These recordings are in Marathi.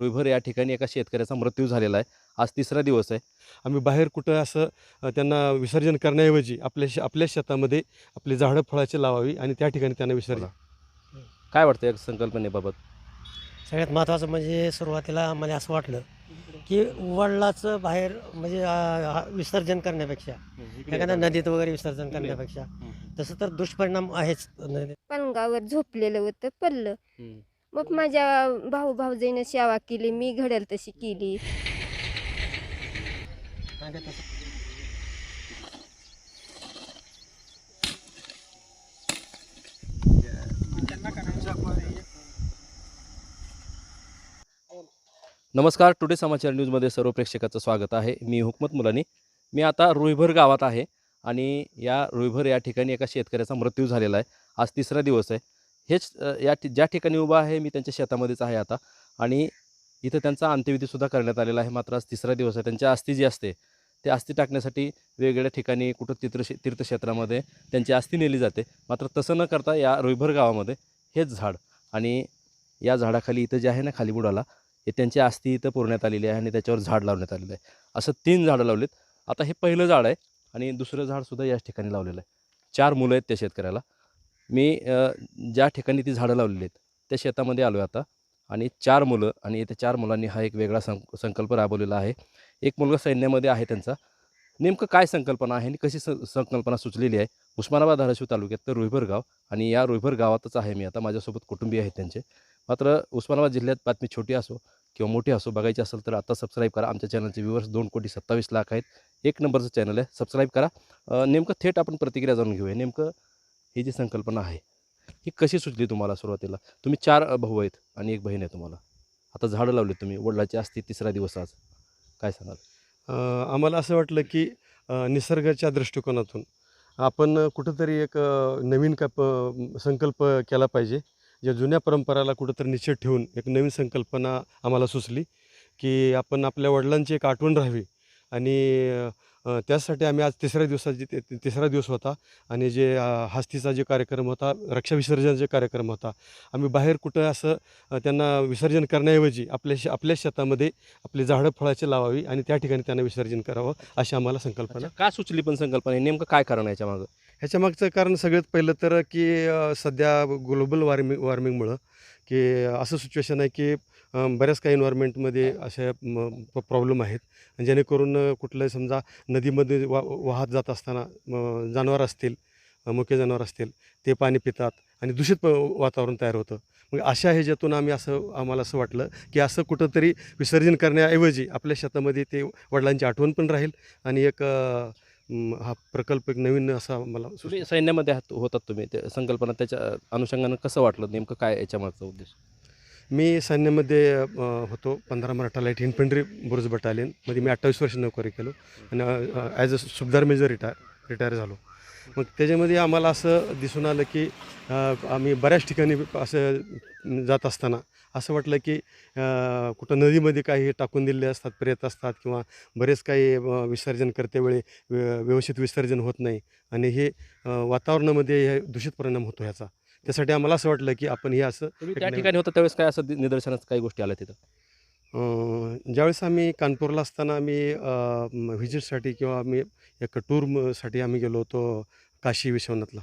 रुईभर या ठिकाणी एका शेतकऱ्याचा मृत्यू झालेला आहे. आज तिसरा दिवस आहे. आम्ही बाहेर कुठं असं त्यांना विसर्जन करण्याऐवजी आपल्या शे आपल्या शेतामध्ये आपली झाडं फळाची लावावी आणि त्या ठिकाणी त्यांना विसर्जन. काय वाटतं या संकल्पनेबाबत? सगळ्यात महत्त्वाचं म्हणजे सुरुवातीला मला असं वाटलं की वडिलाचं बाहेर म्हणजे हा विसर्जन करण्यापेक्षा एखाद्या नदीत वगैरे विसर्जन करण्यापेक्षा तसं तर दुष्परिणाम आहेच. नदीत पलंगावर झोपलेलं होतं पडलं. मग माझ्या भाऊ भाऊजाईनं सेवा केली मी घडेल तशी केली. नमस्कार टुडे समाचार न्यूजमध्ये सर्व प्रेक्षकाचं स्वागत आहे. मी हुकमत मुलानी. मी आता रुईभर गावात आहे आणि या रुईभर या ठिकाणी एका शेतकऱ्याचा मृत्यू झालेला आहे. आज तिसरा दिवस आहे. हेच या ठि ज्या ठिकाणी उभा आहे मी त्यांच्या शेतामध्येच आहे आता. आणि इथं त्यांचा अंत्यविधीसुद्धा करण्यात आलेला आहे. मात्र आज तिसरा दिवस आहे. त्यांच्या अस्थी जी असते ते अस्थी टाकण्यासाठी वेगवेगळ्या ठिकाणी कुठं तीर्थ तीर्थक्षेत्रामध्ये त्यांची अस्थी नेली जाते. मात्र तसं न करता या रुईभर गावामध्ये हेच झाड आणि या झाडाखाली इथं जे आहे ना खाली बुडाला हे त्यांची आस्ती इथं पुरण्यात आलेली आहे आणि त्याच्यावर झाड लावण्यात आलेलं आहे. असं तीन झाडं लावलीत. आता हे पहिलं झाड आहे आणि दुसरं झाडसुद्धा याच ठिकाणी लावलेलं आहे. चार मुलं आहेत त्या शेतकऱ्याला. मी ज्या ठिकाणी ती झाडं लावलेली आहेत त्या शेतामध्ये आलो आहे आता. आणि चार मुलं आणि त्या चार मुलांनी हा एक वेगळा सं संकल्प राबवलेला आहे. एक मुलगा सैन्यामध्ये आहे त्यांचा. नेमकं काय संकल्पना आहे आणि कशी स संकल्पना सुचलेली आहे? उस्मानाबाद धाराशिव तालुक्यात तर रुईभर गाव आणि या रुईभर गावातच आहे मी आता. माझ्यासोबत कुटुंबीय आहेत त्यांचे. मात्र उस्मानाबाद जिल्ह्यात बातमी छोटी असो किंवा मोठी असो बघायची असेल तर आता सबस्क्राईब करा. आमच्या चॅनलचे व्ह्यूवर्स दोन कोटी सत्तावीस लाख आहेत. एक नंबरचं चॅनल आहे. सबस्क्राईब करा. नेमकं थेट आपण प्रतिक्रिया जाणून घेऊया. नेमकं ही जी संकल्पना आहे ही कशी सुचली तुम्हाला सुरुवातीला? तुम्ही चार भाऊ आहेत आणि एक बहीण आहे तुम्हाला. आता झाडं लावली तुम्ही वडिलाची असती तिसरा दिवस आज. काय सांगाल? आम्हाला असं वाटलं की निसर्गाच्या दृष्टिकोनातून आपण कुठंतरी एक नवीन का प संकल्प केला पाहिजे. ज्या जुन्या परंपराला कुठंतरी निश्चित ठेवून एक नवीन संकल्पना आम्हाला सुचली की आपण आपल्या वडिलांची एक आठवण राहावी आणि त्यासाठी आम्ही आज तिसऱ्या दिवसाची ते- तिसरा दिवस होता आणि जे हस्तीचा जे कार्यक्रम होता रक्षा विसर्जनाचा कार्यक्रम होता आम्ही बाहेर कुठं असं त्यांना विसर्जन करण्याऐवजी आपल्या शे आपल्या शेतामध्ये आपली झाडं फळाची लावावी आणि त्या ठिकाणी त्यांना विसर्जन करावं अशी आम्हाला संकल्पना का सुचली पण संकल्पना? नेमकं काय कारण आहे याच्या मागं ह्याच्या मागचं कारण सगळ्यात पहिलं तर की सध्या ग्लोबल वॉर्मिंग वॉर्मिंगमुळं की असं सिच्युएशन आहे की बऱ्याच काही एन्व्हायरमेंटमध्ये अशा प्रॉब्लेम आहेत. जेणेकरून कुठलं समजा नदीमध्ये वा वाहत जात असताना जनावर असतील मुके जनावर असतील ते पाणी पितात आणि दूषित प वातावरण तयार होतं. मग अशा ह्याच्यातून आम्ही असं आम्हाला असं वाटलं की असं कुठंतरी विसर्जन करण्याऐवजी आपल्या शेतामध्ये ते वडिलांची आठवण पण राहील आणि एक हा प्रकल्प एक नवीन असा मला सैन्यामध्ये होतात तुम्ही. ते संकल्पना त्याच्या अनुषंगानं कसं वाटलं? नेमकं काय याच्या मागचा उद्देश? मी सैन्यामध्ये होतो. पंधरा मराठा लाइट इन्फंट्री बुरुज बटालियनमध्ये मी अठ्ठावीस वर्ष नोकरी केलो. आणि as a subedar major retire retire झालो. मग त्याच्यामध्ये आम्हाला असं दिसून आलं की आम्ही बऱ्याच ठिकाणी असं जात असताना असं वाटलं की कुठं नदीमध्ये काही टाकून दिलेले असतात प्रेत असतात किंवा बरेच काही विसर्जन करतेवेळी व्य- व्यवस्थित विसर्जन होत नाही. आणि हे वातावरणामध्ये हे दूषित परिणाम होतो ह्याचा. त्यासाठी आम्हाला असं वाटलं की आपण हे असं तुम्ही त्या ठिकाणी होता त्यावेळेस काय असं निदर्शनास काही गोष्टी आल्या तिथं? ज्यावेळेस आम्ही कानपूरला असताना आम्ही व्हिजिटसाठी किंवा आम्ही एक टूरसाठी आम्ही गेलो होतो काशी विश्वनाथला.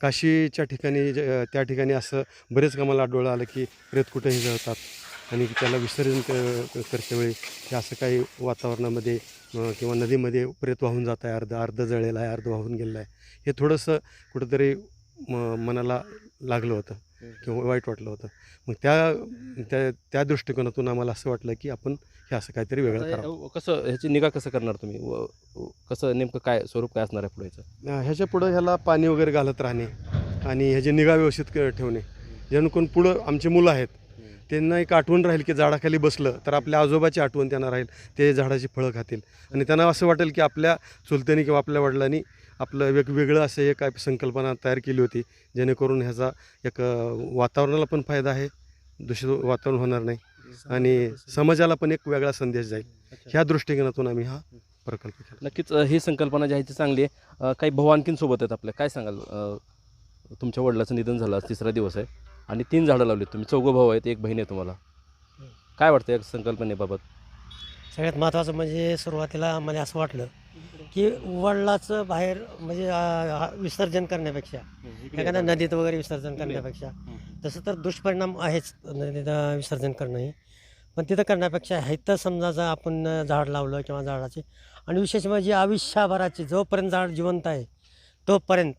काशीच्या ठिकाणी जे- त्या ठिकाणी असं बरेच आम्हाला डोळं आलं की प्रेत कुठेही जळतात आणि त्याला विसर्जन करतेवेळी हे असं काही वातावरणामध्ये किंवा नदीमध्ये प्रेत वाहून जात आहे अर्ध अर्ध जळलेलं आहे अर्ध वाहून गेलेलं आहे. हे थोडंसं कुठंतरी म- मनाला लागलं होतं किंवा वाईट वाटलं होतं. मग त्या त्या त्या दृष्टिकोनातून आम्हाला असं वाटलं की आपण हे असं काहीतरी वेगळं करावं. कसं ह्याची निगा कसं करणार तुम्ही? व- कसं नेमकं काय स्वरूप काय असणार आहे पुढे याचं? अं, ह्याच्या पुढं ह्याला पाणी वगैरे घालत राहणे आणि ह्याची निगा व्यवस्थित ठेवणे. जेणेकरून पुढं आमची मुलं आहेत त्यांना एक आठवण राहील की झाडाखाली बसलं तर आपल्या आजोबाची आठवण त्यांना राहील ते झाडाची फळं खातील. आणि त्यांना असं वाटेल की आपल्या चुलत्यानी किंवा आपल्या वडिलांनी आपलं वेगवेगळं असं एक संकल्पना तयार केली होती जेणेकरून ह्याचा एक वातावरणाला पण फायदा आहे दूषित वातावरण होणार नाही आणि समाजाला पण एक वेगळा संदेश जाईल. ह्या दृष्टिकोनातून आम्ही हा प्रकल्प केला. नक्कीच ही संकल्पना जी आहे ती चांगली आहे. काही भाऊ आणखीन सोबत आहेत आपल्या काय सांगाल? तुमच्या वडिलाचं निधन झालं आज तिसरा दिवस आहे आणि तीन झाडं लावलीत तुम्ही. चौघं भाऊ आहेत एक बहीण आहे तुम्हाला. काय वाटतं या संकल्पनेबाबत? सगळ्यात महत्त्वाचं म्हणजे सुरुवातीला मला असं वाटलं की वडिलाचं बाहेर म्हणजे विसर्जन करण्यापेक्षा एखाद्या नदीत वगैरे विसर्जन करण्यापेक्षा तसं तर दुष्परिणाम आहेच नदीत अ, विसर्जन करणं हे पण तिथं करण्यापेक्षा इथं समजा जर आपण झाड लावलं किंवा झाडाचे आणि विशेष म्हणजे आयुष्यभराची जोपर्यंत झाड जिवंत आहे तोपर्यंत.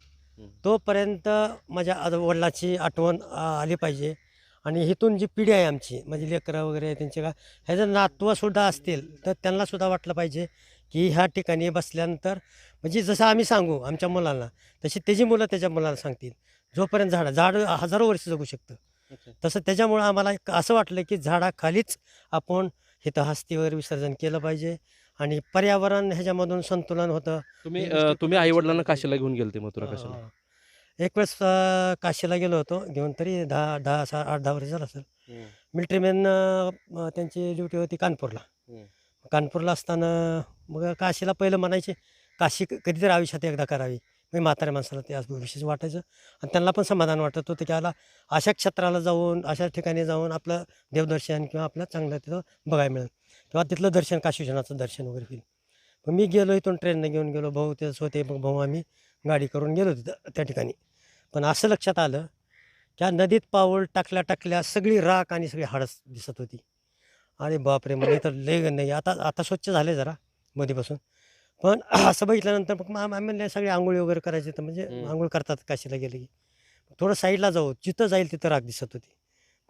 तोपर्यंत माझ्या आज वडिलाची आठवण अ, आली पाहिजे. आणि इथून जी पिढी आहे आमची म्हणजे लेकरं वगैरे त्यांचे का ह्या जर नातवंसुद्धा असतील तर त्यांनासुद्धा वाटलं पाहिजे की ह्या ठिकाणी बसल्यानंतर म्हणजे जसं आम्ही सांगू आमच्या मुलांना तशी त्याची मुलं त्याच्या मुलाला सांगतील. जोपर्यंत झाड झाड हजारो वर्ष जगू शकतं. तसं त्याच्यामुळं आम्हाला असं वाटलं की झाडाखालीच आपण इथं हस्ती वगैरे विसर्जन केलं पाहिजे आणि पर्यावरण ह्याच्यामधून संतुलन होतं. तुम्ही तुम्ही आई वडिलांना काशीला घेऊन गेलते मथुरा काशीला. एक वेळेस काशीला गेलो होतो घेऊन तरी दहा दहा सा आठ दहा वर्ष झालं असेल. मिलिटरीमॅन त्यांची ड्युटी होती कानपूरला. कानपूरला असताना मग काशीला पहिलं म्हणायचे काशी कधीतरी आयुष्यात एकदा करावी. मी म्हाताऱ्या माणसाला ते आज विशेष वाटायचं. आणि त्यांना पण समाधान वाटत होतं की आला अशा क्षेत्राला जाऊन अशा ठिकाणी जाऊन आपलं देवदर्शन किंवा आपलं चांगलं तिथं बघायला मिळेल. किंवा तिथलं दर्शन काशीविश्वनाथचं दर्शन वगैरे होईल. मग मी गेलो इथून ट्रेननं घेऊन गेलो भाऊ तेच होते मग भाऊ आम्ही गाडी करून गेलो तिथं त्या ठिकाणी. पण असं लक्षात आलं त्या नदीत पाऊल टाकल्या टाकल्या सगळी राख आणि सगळी हाडस दिसत होती. अरे बापरे म्हणजे तर लय नाही आता आता स्वच्छ झाले जरा मध्येपासून पण असं बघितल्यानंतर मग मग आम्ही म्हणले सगळे आंघोळी वगैरे करायचे तर म्हणजे हम्म. आंघोळ करतात काशीला गेले की. थोडं साईडला जाऊ जिथं जाईल तिथं राख दिसत होती.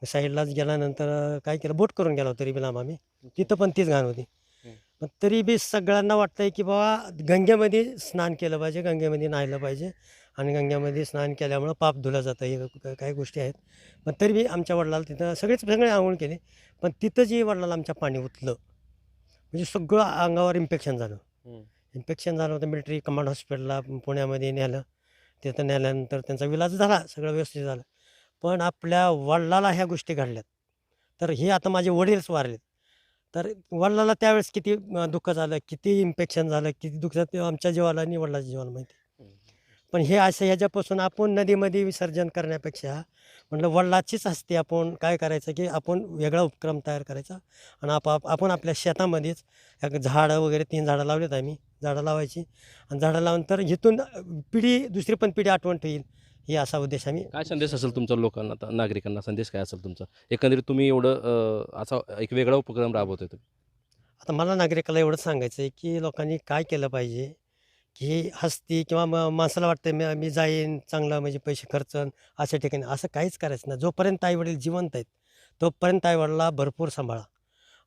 मग साईडलाच गेल्यानंतर अं, काय केलं बोट करून गेलो तरी बी लांब आम्ही. तिथं पण तीच घाण होती. हम्म. मग तरी बी सगळ्यांना वाटतंय की बाबा गंगेमध्ये स्नान केलं पाहिजे गंगेमध्ये नाहिलं पाहिजे. आणि गंगेमध्ये स्नान केल्यामुळं पाप धुलं जातं हे काही गोष्टी आहेत. पण तरी बी आमच्या वडिलाला तिथं सगळेच सगळे आंघोळ केले. पण तिथं जी वडिलाला आमच्या पाणी उतलं म्हणजे सगळं अंगावर इन्फेक्शन झालं. इन्फेक्शन झालं होतं मिलिटरी कमांड हॉस्पिटलला पुण्यामध्ये नेलं तिथं नेल्यानंतर त्यांचा विलाज झाला सगळं व्यवस्थित झालं. पण आपल्या वडिलाला ह्या गोष्टी घडल्यात. तर हे आता माझे वडीलच वारलेत. तर वडिलाला त्यावेळेस किती दुःख झालं किती इन्फेक्शन झालं किती दुःख झालं ते आमच्या जीवाला आणि वडिलाच्या जीवाला माहिती पण हे असं ह्याच्यापासून आपण नदीमध्ये विसर्जन करण्यापेक्षा म्हटलं वडिलाचीच असते आपण काय करायचं की आपण वेगळा उपक्रम तयार करायचा आणि आप आप- आपण आपल्या शेतामध्येच एक झाडं वगैरे तीन झाडं लावलेत आम्ही झाडं लावायची. आणि झाडं लावून इथून पिढी दुसरी पण पिढी आठवण ठेईल ही असा उद्देश आम्ही काय संदेश असेल तुमचा लोकांना आता नागरिकांना संदेश काय असेल तुमचा? एकंदरीत तुम्ही एवढं असा एक वेगळा उपक्रम राबवतोय तुम्ही. आता मला नागरिकाला एवढंच सांगायचं आहे की लोकांनी काय केलं पाहिजे की हस्ती किंवा म माणसाला वाटतं मी मी जाईन चांगलं म्हणजे पैसे खर्चन अशा ठिकाणी. असं काहीच करायचं नाही. जोपर्यंत आईवडील जिवंत आहेत तोपर्यंत आईवडिला भरपूर सांभाळा.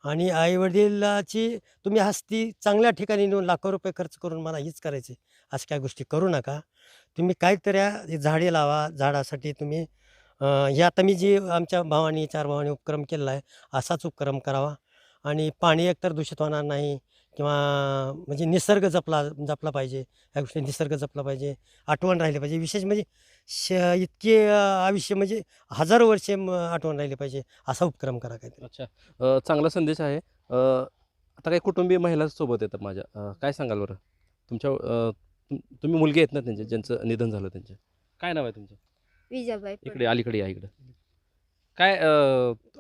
आणि आईवडिलाची तुम्ही हस्ती चांगल्या ठिकाणी नेऊन लाखो रुपये खर्च करून मला हीच करायची अशा काही गोष्टी करू नका. तुम्ही काहीतरी झाडे लावा झाडासाठी तुम्ही हे आता मी जी आमच्या भावानी चार भावानी उपक्रम केलेला आहे असाच उपक्रम करावा. आणि पाणी एकतर दूषित होणार नाही किंवा म्हणजे निसर्ग जपला जपला पाहिजे. ह्या गोष्टी निसर्ग जपला पाहिजे. आठवण राहिली पाहिजे. विशेष म्हणजे श इतके आयुष्य म्हणजे हजारो वर्षे म- आठवण राहिली पाहिजे. असा उपक्रम करा काहीतरी. अच्छा. चांगला संदेश आहे. आता काही कुटुंबीय महिला सोबत येतात माझ्या. काय सांगाल बरं? तुमच्या तुम्ही मुलगी आहेत ना त्यांचे ज्यांचं निधन झालं त्यांचे? काय नाव आहे तुमचं? विजाबाई इकडे अलीकडे या इकडे. काय अ,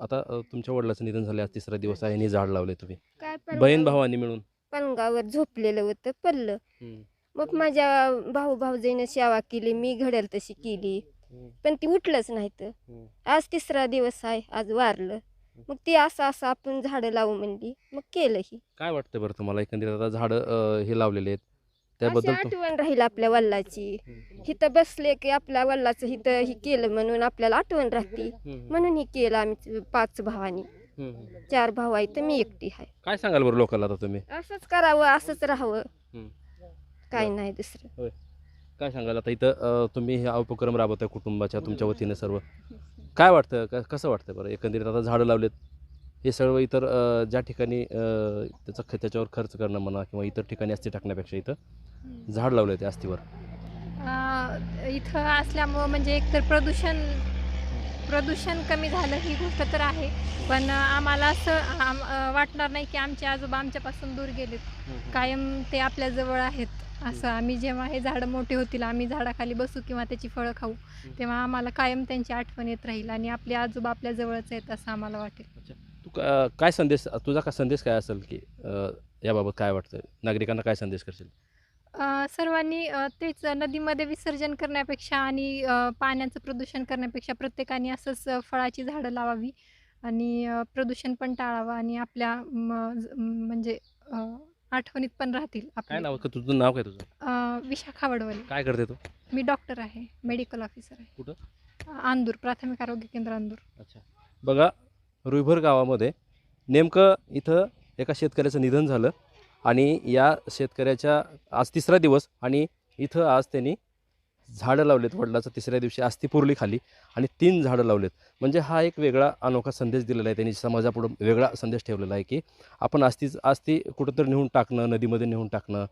आता अ, तुमच्या वडिलाचं निधन झालं आज तिसरा दिवस आहे आणि झाड लावले तुम्ही. काय बहीण भावानी मिळून. पलंगावर झोपलेलं होतं पडलं. हम्म. मग माझ्या भाऊ भाऊजाईनं सेवा केली मी घडेल तशी केली. पण ती उठलंच नाही तर हम्म. आज तिसरा दिवस आहे आज वारलं. मग ते असं असं आपण झाडं लावू म्हणली मग केलं ही. काय वाटतं बरं तुम्हाला? एकंदरीत आता झाडं अ, हे लावलेले आहेत. अशी त्याबद्दल तु- आठवण राहील आपल्या वल्लाची. इथं बसले की आपल्या वल्लाचं इथं ही केलं म्हणून आपल्याला आठवण राहते. हम्म. म्हणून ही केलं आम्ही पाच भावानी. हम्म. चार भाऊ आहे तर मी एकटी आहे. काय सांगाल बरं लोकांना आता तुम्ही? असंच करावं असंच राहावं. हम्म. काय नाही दुसरं. काय सांगाल आता इथं अ, तुम्ही हे उपक्रम राबवताय कुटुंबाच्या तुमच्या वतीने सर्व. काय वाटतं? क- कसं वाटतं बरं? एकंदरीत आता झाडं लावलेत हे सर्व इतर ज्या ठिकाणी त्याचा ख- त्याच्यावर खर्च करणं म्हणा किंवा इतर ठिकाणी अस्थी टाकण्यापेक्षा इथं झाड लावले त्या अस्थीवर. इथं असल्यामुळं म्हणजे एकतर प्रदूषण प्रदूषण कमी झालं ही गोष्ट तर आहे. पण आम्हाला असं आम वाटणार नाही की आमचे आजोबा आमच्यापासून दूर गेलेत. कायम ते आपल्या जवळ आहेत. असं आम्ही जेव्हा हे झाडं मोठे होतील आम्ही झाडाखाली बसू किंवा त्याची फळं खाऊ तेव्हा आम्हाला कायम त्यांची आठवण येत राहील आणि आपले आजोबा आपल्या जवळच आहेत असं आम्हाला वाटेल. तू काय संदेश तुझा काय संदेश काय असेल की याबाबत काय वाटतं नागरिकांना काय संदेश करशील? सर्वांनी तेच नदीमध्ये विसर्जन करण्यापेक्षा आणि पाण्याचं प्रदूषण करण्यापेक्षा प्रत्येकाने असंच फळाची झाडं लावावी आणि प्रदूषण पण टाळावं आणि आपल्या म्हणजे आठवणीत पण राहतील काय आपल्या नाव का तुझं नाव काय तुझं? विशाखा वडवले. काय करते तू? मी डॉक्टर आहे मेडिकल ऑफिसर आहे. कुठं? अ, अंदूर प्राथमिक आरोग्य केंद्र अंदूर. अच्छा. बघा रुईभर गावामध्ये नेमकं इथं एका शेतकऱ्याचं निधन झालं आणि या शेतकऱ्याच्या आज तिसरा दिवस आणि इथं आज त्यांनी झाडं लावलेत वडिलाचं तिसऱ्या दिवशी आस्ती पुरली खाली आणि तीन झाडं लावलेत. म्हणजे हा एक वेगळा अनोखा संदेश दिलेला आहे त्यांनी समाजापुढं वेगळा संदेश ठेवलेला आहे की आपण अस्थिच अस्थि कुठंतरी नेऊन टाकणं नदीमध्ये नेऊन टाकणं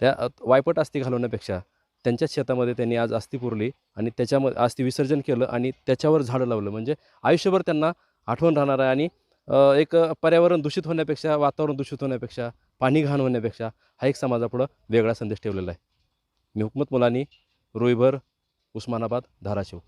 त्या वायपट अस्थि घालवण्यापेक्षा त्यांच्याच शेतामध्ये त्यांनी आज आस्ती पुरली आणि त्याच्यामध्ये अस्थि विसर्जन केलं आणि त्याच्यावर झाडं लावलं. म्हणजे आयुष्यभर त्यांना आठवण राहणार आहे. आणि एक पर्यावरण दूषित होण्यापेक्षा वातावरण दूषित होण्यापेक्षा पाणी घाण होण्यापेक्षा हा एक समाजापुढं वेगळा संदेश ठेवलेला आहे. मी हुकमत मुलानी रुईभर उस्मानाबाद धाराशिव.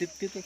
तिथं